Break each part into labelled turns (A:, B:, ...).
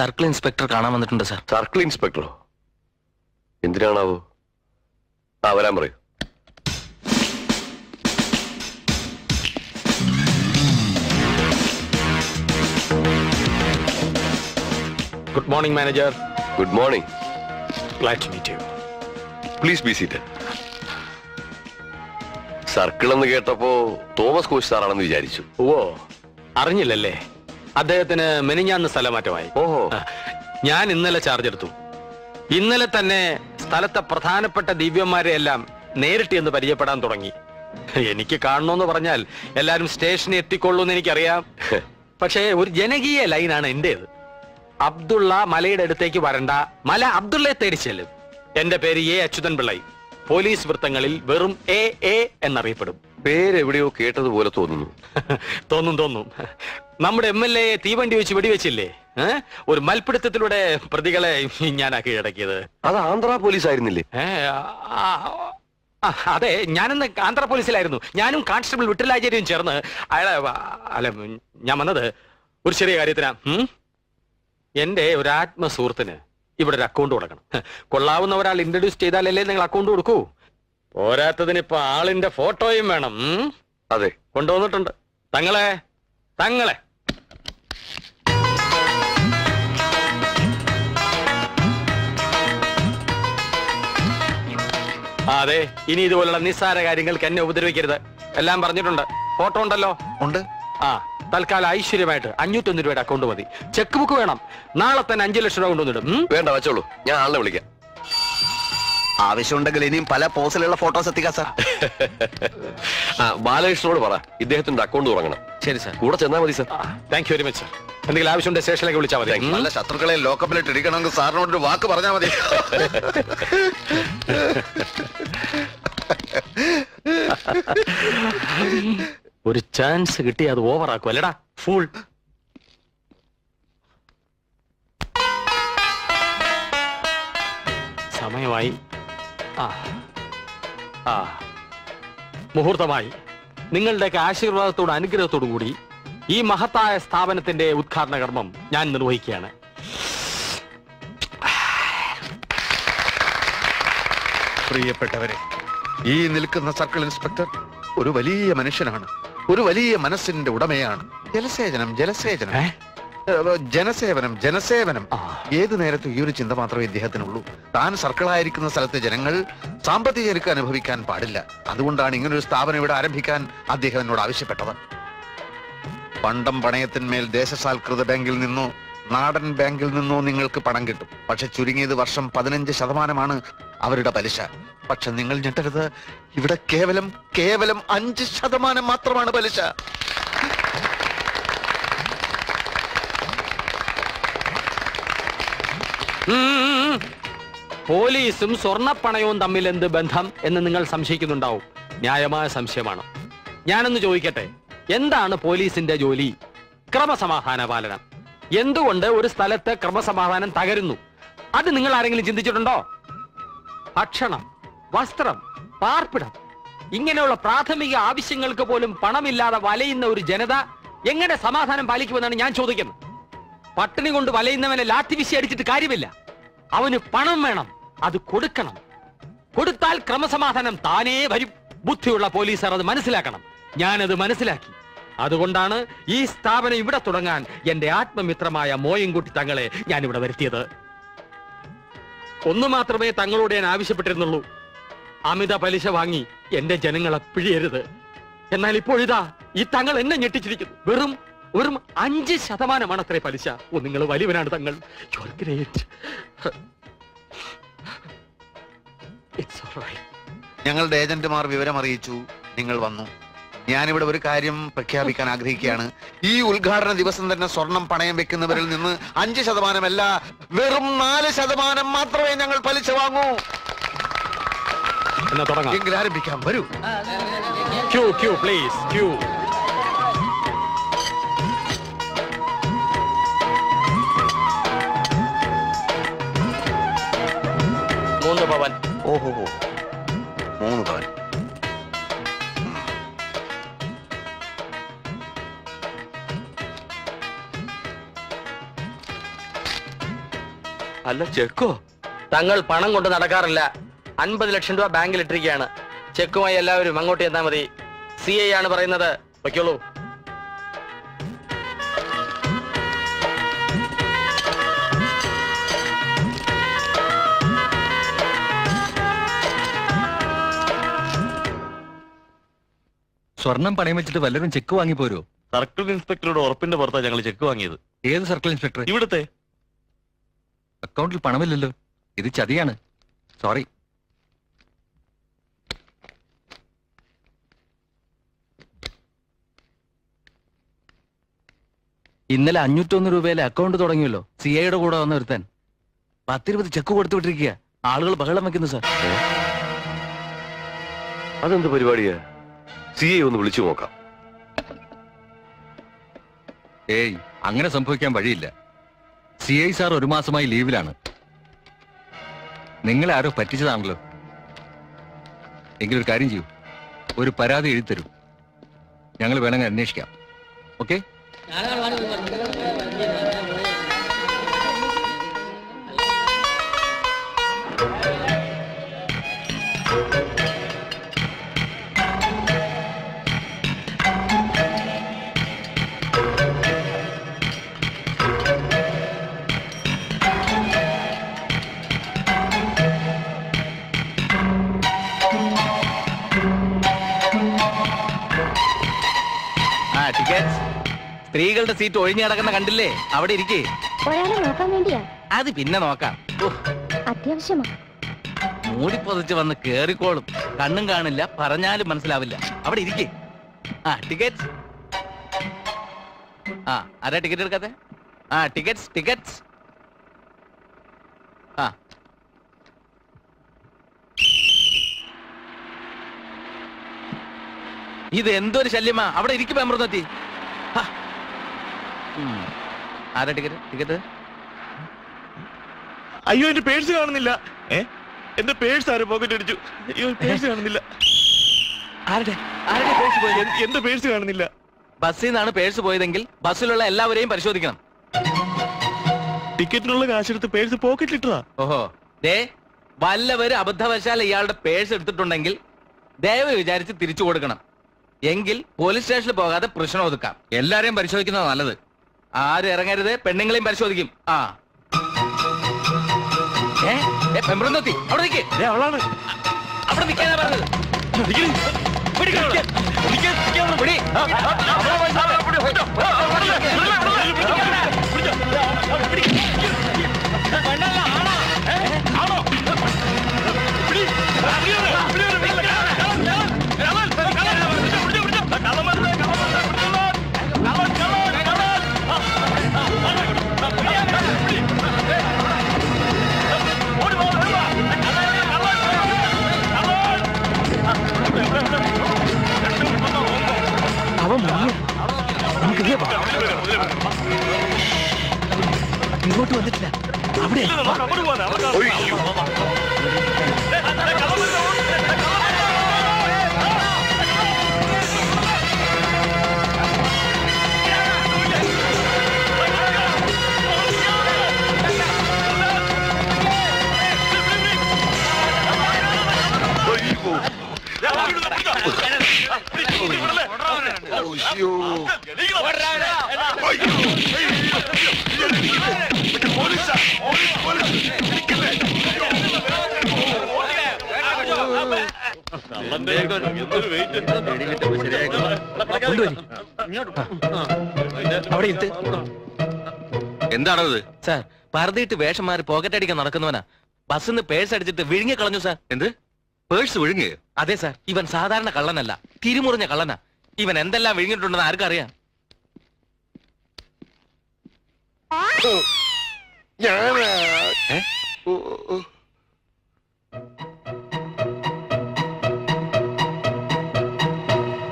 A: Circle inspector കാണാൻ വന്നിട്ടുണ്ട് sir.
B: Circle ഇൻസ്പെക്ടറോ? എന്തിനാണാവോ? ആ വരാൻ പറയൂ.
C: Good morning manager
B: good morning
C: glad to meet you
B: please be seat circle എന്ന് കേട്ടപ്പോ തോമസ് കോശ് സാറാണെന്ന് വിചാരിച്ചു.
C: ഓ അറിഞ്ഞില്ലല്ലേ? അദ്ദേഹത്തിന് മെനിഞ്ഞാന്ന് സ്ഥലമാറ്റമായി.
B: ഓഹോ.
C: ഞാൻ ഇന്നലെ ചാർജ് എടുത്തു. ഇന്നലെ തന്നെ സ്ഥലത്തെ പ്രധാനപ്പെട്ട ദിവ്യന്മാരെ എല്ലാം നേരിട്ട് എന്ന് പരിചയപ്പെടാൻ തുടങ്ങി. എനിക്ക് കാണണമെന്ന് പറഞ്ഞാൽ എല്ലാരും സ്റ്റേഷനിൽ എത്തിക്കൊള്ളൂ എന്ന് എനിക്കറിയാം. പക്ഷേ ഒരു ജനകീയ ലൈനാണ് എന്റേത്. അബ്ദുള്ള മലയുടെ അടുത്തേക്ക് വരണ്ട. മല അബ്ദുള്ളയെ തേടി ചെല്ലും. എന്റെ പേര് എ അച്യുതൻ പിള്ളൈ. പോലീസ് വൃത്തങ്ങളിൽ വെറും എ എ എന്നറിയപ്പെടും.
B: പേരെവിടെയോ കേട്ടതുപോലെ തോന്നുന്നു.
C: തോന്നും തോന്നും. നമ്മുടെ എം എൽ എ തീവണ്ടി വെച്ച് വെടിവെച്ചില്ലേ? ഒരു മൽപിടുത്തത്തിലൂടെ പ്രതികളെ ഞാനാ കീഴടക്കിയത്.
B: അത് ആന്ധ്ര പോലീസ് ആയിരുന്നില്ലേ?
C: അതെ ഞാനന്ന് ആന്ധ്ര പോലീസിലായിരുന്നു. ഞാനും കോൺസ്റ്റബിൾ വിട്ടലാചാര്യയും ചേർന്ന് അയാളെ അല്ല ഞാൻ വന്നത് ഒരു ചെറിയ കാര്യത്തിനാ? എന്റെ ഒരു ആത്മസുഹൃത്തിന് ഇവിടെ ഒരു അക്കൗണ്ട് കൊടുക്കണം. കൊള്ളാവുന്ന ഒരാൾ ഇൻട്രൊഡ്യൂസ് ചെയ്താലല്ലേ നിങ്ങൾ അക്കൗണ്ട് കൊടുക്കൂ. പോരാത്തതിന് ഇപ്പൊ ആളിന്റെ ഫോട്ടോയും വേണം
B: അതെ.
C: കൊണ്ടുവന്നിട്ടുണ്ട്. തങ്ങളെ തങ്ങളെ. അതെ ഇനി ഇതുപോലുള്ള നിസ്സാര കാര്യങ്ങൾക്ക് എന്നെ ഉപദ്രവിക്കരുത്. എല്ലാം പറഞ്ഞിട്ടുണ്ട്. ഫോട്ടോ ഉണ്ടല്ലോ?
D: ഉണ്ട്.
C: ആ തൽക്കാലം ഐശ്വര്യമായിട്ട് അഞ്ഞൂറ്റൊന്ന് രൂപയുടെ അക്കൗണ്ട് മതി. ചെക്ക് ബുക്ക് വേണം. നാളെ തന്നെ അഞ്ചു ലക്ഷം രൂപ കൊണ്ടുവന്നിടും
B: വേണ്ട വെച്ചോളൂ. ഞാൻ ആളെ വിളിക്കാം.
D: ആവശ്യമുണ്ടെങ്കിൽ ഇനിയും പല പോസിലുള്ള ഫോട്ടോസ് എത്തിക്കാം സാർ
B: ആ ബാലകൃഷ്ണനോട് പറ. ഇദ്ദേഹത്തിന്റെ അക്കൗണ്ട് തുടങ്ങണം.
A: ശരി സാർ
B: കൂടെ ചെന്നാ മതി sir
C: thank you very much എന്തെങ്കിലും ആവശ്യമുണ്ട് സ്റ്റേഷനിലേക്ക് വിളിച്ചാൽ മതി?
D: നല്ല ശത്രുക്കളെ ലോക്കപ്പിലിട്ട് ഇടിക്കണമെങ്കിൽ സാറിനോട് ഒരു വാക്ക് പറഞ്ഞാൽ മതി.
C: ഒരു ചാൻസ് കിട്ടി അത് ഓവർ ആക്കും. അല്ലടാ ഫുൾ സമയമായി. ആ. ആ. മുഹൂർത്തമായി നിങ്ങളുടെയൊക്കെ ആശീർവാദത്തോടും അനുഗ്രഹത്തോടും കൂടി ഈ മഹത്തായ സ്ഥാപനത്തിന്റെ ഉദ്ഘാടന കർമ്മം ഞാൻ നിർവഹിക്കുകയാണ്.
D: പ്രിയപ്പെട്ടവരെ ഈ നിൽക്കുന്ന സർക്കിൾ ഇൻസ്പെക്ടർ ഒരു വലിയ മനുഷ്യനാണ്. ഒരു വലിയ മനസ്സിന്റെ ഉടമയാണ്. ജലസേചനം ജലസേചനം. ജനസേവനം ജനസേവനം. ഏത് നേരത്തും ഈ ഒരു ചിന്ത മാത്രമേ ഇദ്ദേഹത്തിനുള്ളൂ. താൻ സർക്കിളായിരിക്കുന്ന സ്ഥലത്തെ ജനങ്ങൾ സാമ്പത്തിക ഞെരുക്ക് അനുഭവിക്കാൻ പാടില്ല. അതുകൊണ്ടാണ് ഇങ്ങനൊരു സ്ഥാപനം ഇവിടെ ആരംഭിക്കാൻ അദ്ദേഹം എന്നോട് ആവശ്യപ്പെട്ടത്. പണ്ടം പണയത്തിന്മേൽ ദേശസാൽകൃത ബാങ്കിൽ നിന്നോ നാടൻ ബാങ്കിൽ നിന്നോ നിങ്ങൾക്ക് പണം കിട്ടും. പക്ഷെ ചുരുങ്ങിയത് വർഷം പതിനഞ്ച് ശതമാനമാണ് അവരുടെ പലിശ. പക്ഷെ നിങ്ങൾ ഞെട്ടരുത് ഇവിടെ കേവലം കേവലം അഞ്ച് ശതമാനം മാത്രമാണ് പലിശ.
C: പോലീസും സ്വർണപ്പണയവും തമ്മിൽ എന്ത് ബന്ധം എന്ന് നിങ്ങൾ സംശയിക്കുന്നുണ്ടാവും. ന്യായമായ സംശയമാണ്? ഞാനൊന്ന് ചോദിക്കട്ടെ. എന്താണ് പോലീസിന്റെ ജോലി? ക്രമസമാധാന പാലനം. എന്തുകൊണ്ട് ഒരു സ്ഥലത്ത് ക്രമസമാധാനം തകരുന്നു? അത് നിങ്ങൾ ആരെങ്കിലും ചിന്തിച്ചിട്ടുണ്ടോ? ഭക്ഷണം വസ്ത്രം പാർപ്പിടം ഇങ്ങനെയുള്ള പ്രാഥമിക ആവശ്യങ്ങൾക്ക് പോലും പണമില്ലാതെ വലയുന്ന ഒരു ജനത എങ്ങനെ സമാധാനം പാലിക്കുമെന്നാണ് ഞാൻ ചോദിക്കുന്നത്? പട്ടിണി കൊണ്ട് വലയുന്നവനെ ലാത്തി വിശി അടിച്ചിട്ട് കാര്യമില്ല. അവന് പണം വേണം അത് കൊടുക്കണം. കൊടുത്താൽ ക്രമസമാധാനം താനേ വരും. ബുദ്ധിയുള്ള പോലീസർ അത് മനസ്സിലാക്കണം. ഞാനത് മനസ്സിലാക്കി. അതുകൊണ്ടാണ് ഈ സ്ഥാപനം ഇവിടെ തുടങ്ങാൻ എന്റെ ആത്മമിത്രമായ മോയൻകുട്ടി തങ്ങളെ ഞാൻ ഇവിടെ വരുത്തിയത്. ഒന്നു മാത്രമേ തങ്ങളോട് ഞാൻ ആവശ്യപ്പെട്ടിരുന്നുള്ളൂ. അമിത പലിശ വാങ്ങി എന്റെ ജനങ്ങളെ പിഴിയരുത്. എന്നാൽ ഇപ്പോഴിതാ ഈ തങ്ങൾ എന്നെ ഞെട്ടിച്ചിരിക്കുന്നു. വെറും വെറും അഞ്ച് ശതമാനമാണ് അത്രേ പലിശ. ഓ നിങ്ങൾ വലിയവനാണ് തങ്ങൾ.
D: ഞങ്ങളുടെ ഏജന്റുമാർ വിവരം അറിയിച്ചു. നിങ്ങൾ വന്നു. ഞാനിവിടെ ഒരു കാര്യം പ്രഖ്യാപിക്കാൻ ആഗ്രഹിക്കുകയാണ്. ഈ ഉദ്ഘാടന ദിവസം തന്നെ സ്വർണം പണയം വെക്കുന്നവരിൽ നിന്ന് അഞ്ച് ശതമാനമല്ല വെറും നാല് ശതമാനം മാത്രമേ ഞങ്ങൾ പലിശ വാങ്ങൂ.
C: എന്നാ തുടങ്ങാം.
D: എങ്കിൽ ആരംഭിക്കാം. വരൂ.
C: ക്യൂ ക്യൂ പ്ലീസ് ക്യൂ മൂന്ന് പവൻ.
D: ഓഹോ മൂന്ന് പവൻ.
B: അല്ല ചെക്കോ?
C: തങ്ങൾ പണം കൊണ്ട് നടക്കാറില്ല. അൻപത് ലക്ഷം രൂപ ബാങ്കിൽ ഇട്ടിരിക്കുകയാണ്. ചെക്കുമായി എല്ലാവരും അങ്ങോട്ട് ചെന്നാൽ മതി. സി ഐ ആണ് പറയുന്നത്. വയ്ക്കോളൂ.
E: സ്വർണം പണയം വെച്ചിട്ട് വല്ലവരും ചെക്ക് വാങ്ങി പോരോ?
B: സർക്കിൾ ഇൻസ്പെക്ടറുടെ ഉറപ്പിന്റെ പുറത്താണ് ഞങ്ങൾ ചെക്ക് വാങ്ങിയത്.
E: ഏത് സർക്കിൾ ഇൻസ്പെക്ടർ
B: ഇവിടുത്തെ.
E: അക്കൗണ്ടിൽ പണമില്ലല്ലോ. ഇത് ചതിയാണ്. സോറി.
A: ഇന്നലെ അഞ്ഞൂറ്റൊന്ന് രൂപയിലെ അക്കൗണ്ട് തുടങ്ങിയല്ലോ. സി ഐയുടെ കൂടെ വന്ന ഒരുത്തൻ. പത്തിരുപത് ചെക്ക് കൊടുത്തു വിട്ടിരിക്കുക. ആളുകൾ ബഹളം വെക്കുന്നു സാർ.
B: അതെന്ത് പരിപാടിയാ? സി ഐ ഒന്ന് വിളിച്ചു നോക്കാം.
E: ഏയ് അങ്ങനെ സംഭവിക്കാൻ വഴിയില്ല. സി ഐ സാർ ഒരു മാസമായി ലീവിലാണ്. നിങ്ങളെ ആരോ പറ്റിച്ചതാണല്ലോ. എങ്കിലൊരു കാര്യം ചെയ്യൂ. ഒരു പരാതി എഴുതി തരൂ. ഞങ്ങൾ വേണമെങ്കിൽ അന്വേഷിക്കാം. ഓക്കെ?
A: ആ ടിക്കറ്റ് സ്ത്രീകളുടെ സീറ്റ് ഒഴിഞ്ഞു കിടക്കുന്ന കണ്ടില്ലേ? അവിടെ ഇരിക്കേ.
F: ഒരാളെ നോക്കാൻ വേണ്ടിയാ.
A: അത് പിന്നെ നോക്കാം.
F: അത്യാവശ്യമാ.
A: മൂടി പൊതിച്ച് വന്ന് കേറിക്കോളും. കണ്ണും കാണില്ല പറഞ്ഞാലും മനസ്സിലാവില്ല. അവിടെ ഇരിക്കേ. ആ ടിക്കറ്റ് ആ ആരാ ടിക്കറ്റ് എടുക്കാത്തെ? ആ ടിക്കറ്റ്സ് ടിക്കറ്റ്സ് ഇത് എന്തൊരു ശല്യമാ? അവിടെ ഇരിക്കും അമൃതത്തി ആരാ ടിക്കറ്റ് ടിക്കറ്റ്
B: അയ്യോ എന്റെ പേഴ്സ് കാണുന്നില്ല. ഏ? എന്റെ പേഴ്സ് ആരും പോക്കറ്റ് അടിച്ചു. അയ്യോ പേഴ്സ് കാണുന്നില്ല.
A: ആരുടെ? ആരുടെ പേഴ്സ് പോയത്?
B: എന്റെ പേഴ്സ് കാണുന്നില്ല.
A: ബസ്സിൽ നിന്നാണ് പേഴ്സ് പോയതെങ്കിൽ ബസ്സിലുള്ള എല്ലാവരെയും പരിശോധിക്കണം.
B: ടിക്കറ്റിനുള്ള കാശെടുത്ത് പേഴ്സ് പോക്കറ്റിൽ ഇട്ടതാ.
A: ഓഹോ. ദേ വല്ലവര് അബദ്ധവശാൽ ഇയാളുടെ പേഴ്സ് എടുത്തിട്ടുണ്ടെങ്കിൽ ദയവ് വിചാരിച്ച് തിരിച്ചു കൊടുക്കണം. എങ്കിൽ പോലീസ് സ്റ്റേഷനിൽ പോകാതെ പ്രശ്നം ഒതുക്കാം
E: എല്ലാരെയും പരിശോധിക്കുന്നത് നല്ലത്
A: ആരും ഇറങ്ങരുത് പെണ്ണുങ്ങളെയും പരിശോധിക്കും ആ ഏ അവിടെ നിൽക്കേ
B: ഏ അവളാണ്
A: അവിടെ നിൽക്കാനാ പറഞ്ഞത്
B: നിക്ക്.
A: അവിടെ ഇരുത്ത്
E: എന്താണോ ഇത്
A: സാർ പറഞ്ഞിട്ട് വേഷം മാറി പോക്കറ്റ് അടിക്കാൻ നടക്കുന്നവനാ. ബസ്സിൽ നിന്ന് പേഴ്സ് അടിച്ചിട്ട് വിഴുങ്ങി കളഞ്ഞു സാർ.
E: എന്ത്? പേഴ്സ് വിഴുങ്ങി
A: അതെ സാർ. ഇവൻ സാധാരണ കള്ളനല്ല തിരിമുറിഞ്ഞ കള്ളനാ. ഇവൻ എന്തെല്ലാം വിഴുങ്ങിയിട്ടുണ്ടെന്ന് ആർക്കറിയാം? ഏ?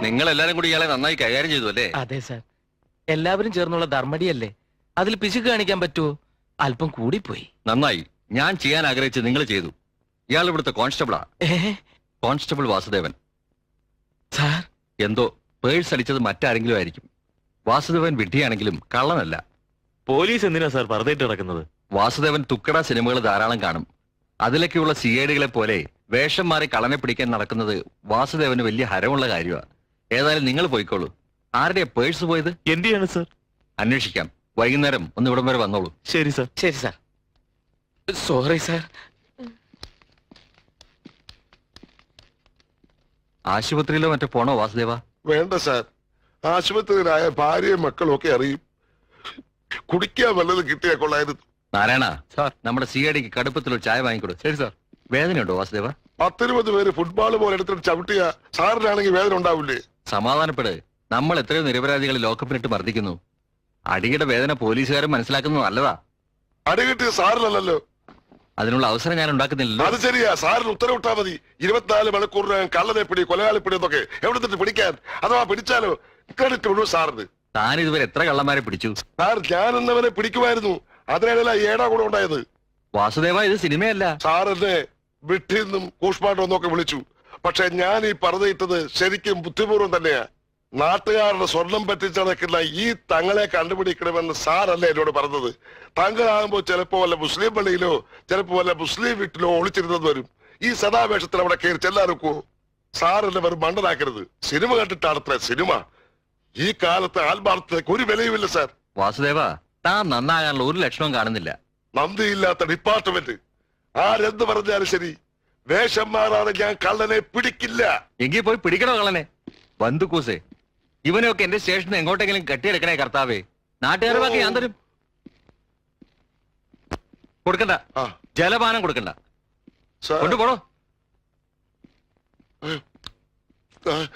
E: നിങ്ങൾ എല്ലാരും കൂടി ഇയാളെ നന്നായി കൈകാര്യം ചെയ്തു അല്ലേ?
A: അതെ സർ. എല്ലാവരും ചേർന്നുള്ള ധർമ്മടിയല്ലേ? അതിൽ പിശുക്ക് കാണിക്കാൻ പറ്റുമോ അല്പം കൂടിപ്പോയി.
E: നന്നായി. ഞാൻ ചെയ്യാൻ ആഗ്രഹിച്ച് നിങ്ങൾ ചെയ്തു. ഇയാൾ ഇവിടുത്തെ കോൺസ്റ്റബിളാ.
A: ഏ?
E: കോൺസ്റ്റബിൾ വാസുദേവൻ.
A: സാർ.
E: എന്തോ? പേഴ്സ് അടിച്ചത് മറ്റാരെങ്കിലും ആയിരിക്കും. വാസുദേവൻ വിഡ്ഢിയാണെങ്കിലും കള്ളനല്ല.
B: പോലീസ് എന്തിനാ സാർ പറഞ്ഞിട്ട് നടക്കുന്നത്?
E: വാസുദേവൻ തുക്കട സിനിമകൾ ധാരാളം കാണും. അതിലൊക്കെയുള്ള സി ഐ ഡികളെ പോലെ വേഷം മാറി കളനെ പിടിക്കാൻ നടക്കുന്നത് വാസുദേവന് വലിയ ഹരമുള്ള കാര്യമാണ് ഏതായാലും നിങ്ങൾ പോയിക്കോളൂ. ആരുടെ പേഴ്സ് പോയത്?
B: എന്റെയാണ് സർ.
E: അന്വേഷിക്കാം. വൈകുന്നേരം ഒന്ന് ഇവിടം വരെ വന്നോളൂ.
B: ശരി സർ.
A: ശരി സാർ. Sorry sir.
E: ആശുപത്രിയിലോ മറ്റോ പോണോ വാസുദേവ?
G: വേണ്ട സാർ. ആശുപത്രിയിലായ ഭാര്യയും മക്കളും ഒക്കെ അറിയും. കുടിക്കാൻ വല്ലതും കിട്ടിയാ കൊള്ളായിരുന്നു.
E: നാരായണ
C: സാർ.
E: നമ്മുടെ സി ഐ കടുപ്പത്തിൽ ഒരു ചായ വാങ്ങിക്കൊടു.
C: ശരി സാർ.
E: വേദനയുണ്ടോ വാസുദേവ?
G: പത്തിരുപത് പേര് ഫുട്ബോൾ പോലെ എടുത്തിട്ട് ചവിട്ടിയ സാറിനാണെങ്കിൽ വേദന ഉണ്ടാവില്ലേ?
E: സമാധാനപ്പെട്. നമ്മൾ എത്രയോ നിരപരാധികളെ ലോക്കപ്പിനിട്ട് മർദ്ദിക്കുന്നു. അടിയുടെ വേദന പോലീസുകാരും മനസ്സിലാക്കുന്നത് നല്ലതാ.
G: അടികിട്ടിയ സാറിനല്ലല്ലോ.
E: അതിനുള്ള അവസരം ഞാൻ ഉണ്ടാക്കുന്നില്ലല്ലോ.
G: അത് ശരിയാ. സാറിന് ഉത്തരവിട്ടാ മതി. ഇരുപത്തിനാല് മണിക്കൂറിനകം കള്ളനെ പിടി കൊലയാളി പിടി എന്നൊക്കെ. എവിടെ നിന്ന് പിടിക്കാൻ? അഥവാ പിടിച്ചാലോ? ക്രെഡിറ്റ് ഉള്ളൂ സാറിന്.
E: താൻ ഇതുവരെ എത്ര കള്ളന്മാരെ പിടിച്ചു?
G: സാർ ഞാൻ എന്നവരെ പിടിക്കുമായിരുന്നു അതിനാണല്ല ഏടാ കൂടെ ഉണ്ടായത്.
E: വാസുദേവ ഇത് സിനിമയല്ല.
G: സാർ എന്നെ വിട്ടിന്നും കൂഷ്മാണ്ടോന്നൊക്കെ വിളിച്ചു. പക്ഷെ ഞാൻ ഈ പറഞ്ഞിട്ടത് ശരിക്കും ബുദ്ധിപൂർവം തന്നെയാ. നാട്ടുകാരുടെ സ്വർണം പറ്റിച്ചടക്കുന്ന ഈ തങ്ങളെ കണ്ടുപിടിക്കണമെന്ന് സാറല്ലേ എന്നോട് പറഞ്ഞത്. തങ്ങളാകുമ്പോൾ ചിലപ്പോ വല്ല മുസ്ലിം പള്ളിയിലോ ചിലപ്പോ വല്ല മുസ്ലിം വീട്ടിലോ ഒളിച്ചിരുന്നത് വരും. ഈ സദാവേഷത്തിൽ അവിടെ കയറി ചെല്ലാനൊക്കോ സാറല്ലേ വെറും മണ്ടനാക്കരുത്. Cinema കണ്ടിട്ടാണത്ര cinema. ഈ കാലത്ത് ആത്മാർത്ഥതയ്ക്ക് ഒരു വിലയുമില്ല സാർ.
E: വാസുദേവ താൻ നന്നാകാനുള്ള ഒരു ലക്ഷണവും കാണുന്നില്ല.
G: നന്ദിയില്ലാത്ത ഡിപ്പാർട്ട്മെന്റ്. ആരെന്ത് പറഞ്ഞാലും ശരി. വേഷം മാറാതെ ഞാൻ കള്ളനെ പിടിക്കില്ല.
E: എങ്കിൽ പോയി പിടിക്കണോ കള്ളനെ? ബന്ധുക്കൂസേ ഇവനെയൊക്കെ എന്റെ സ്റ്റേഷനിൽ എങ്ങോട്ടെങ്കിലും കെട്ടിയെടുക്കണേ കർത്താവേ. നാട്ടുകാരെ ബാക്കി ഞാൻ തരും. കൊടുക്കണ്ട.
G: ആ.
E: ജലപാനം കൊടുക്കണ്ട.
G: സാർ
E: കൊണ്ടുപോടോ.
G: ആ,